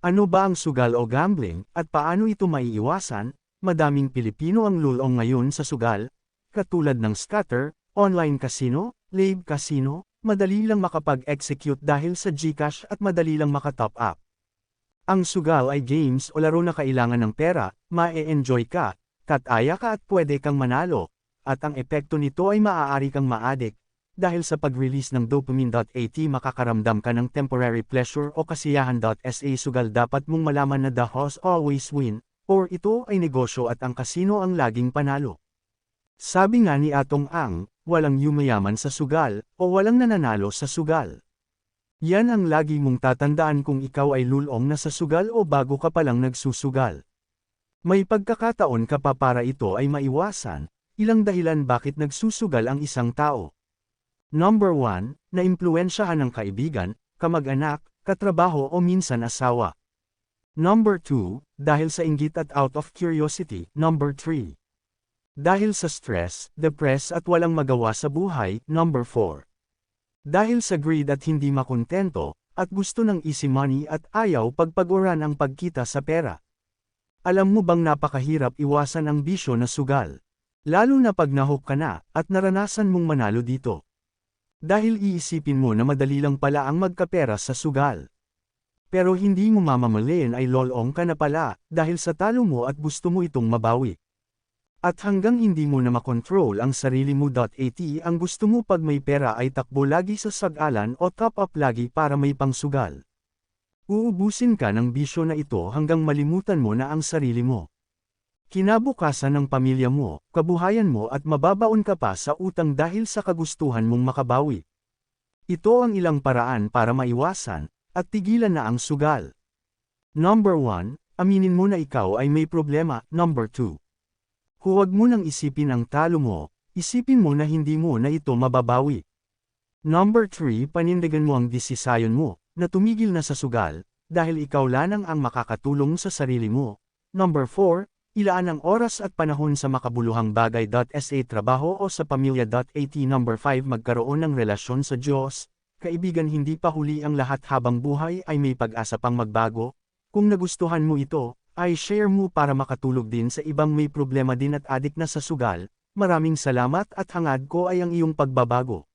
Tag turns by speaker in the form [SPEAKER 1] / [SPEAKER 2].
[SPEAKER 1] Ano ba ang sugal o gambling, at paano ito maiiwasan? Madaming Pilipino ang lulong ngayon sa sugal, katulad ng scatter, online casino, live casino, madali lang makapag-execute dahil sa GCash at madali lang makatop up. Ang sugal ay games o laro na kailangan ng pera, mae-enjoy ka, kataya ka at pwede kang manalo, at ang epekto nito ay maaari kang maadik, dahil sa pag-release ng dopamine.at makakaramdam ka ng temporary pleasure o kasiyahan.sa sugal dapat mong malaman na the host always win, or ito ay negosyo at ang kasino ang laging panalo. Sabi nga ni Atong Ang, walang yumayaman sa sugal, o walang nananalo sa sugal. Yan ang lagi mong tatandaan kung ikaw ay lulong na sa sugal o bago ka palang nagsusugal. May pagkakataon ka pa para ito ay maiwasan, ilang dahilan bakit nagsusugal ang isang tao. Number 1, naimpluensyahan ng kaibigan, kamag-anak, katrabaho o minsan asawa. Number 2, dahil sa inggit at out of curiosity. Number 3. Dahil sa stress, depress at walang magawa sa buhay. Number 4. Dahil sa greed at hindi makontento, at gusto ng easy money at ayaw pagpaguran ang pagkita sa pera. Alam mo bang napakahirap iwasan ang bisyo na sugal? Lalo na pag nahok ka na, at naranasan mong manalo dito. Dahil iisipin mo na madali lang pala ang magkapera sa sugal. Pero hindi mo mamamalayan ay lolong ka na pala, dahil sa talo mo at gusto mo itong mabawi. At hanggang hindi mo na makontrol ang sarili mo.at ang gusto mo pag may pera ay takbo lagi sa sagalan o top up lagi para may pangsugal. Uubusin ka ng bisyo na ito hanggang malimutan mo na ang sarili mo. Kinabukasan ng pamilya mo, kabuhayan mo at mababaon ka pa sa utang dahil sa kagustuhan mong makabawi. Ito ang ilang paraan para maiwasan, at tigilan na ang sugal. Number 1, aminin mo na ikaw ay may problema. Number 2. Huwag mo nang isipin ang talo mo, isipin mo na hindi mo na ito mababawi. Number 3, panindigan mo ang desisayon mo, na tumigil na sa sugal, dahil ikaw lanang ang makakatulong sa sarili mo. Number 4, ilaan ang oras at panahon sa makabuluhang bagay.sa trabaho o sa pamilya.at. Number 5, magkaroon ng relasyon sa Diyos. Kaibigan hindi pa huli ang lahat habang buhay ay may pag-asa pang magbago. Kung nagustuhan mo ito, ay share mo para makatulog din sa ibang may problema din at adik na sa sugal. Maraming salamat at hangad ko ay ang iyong pagbabago.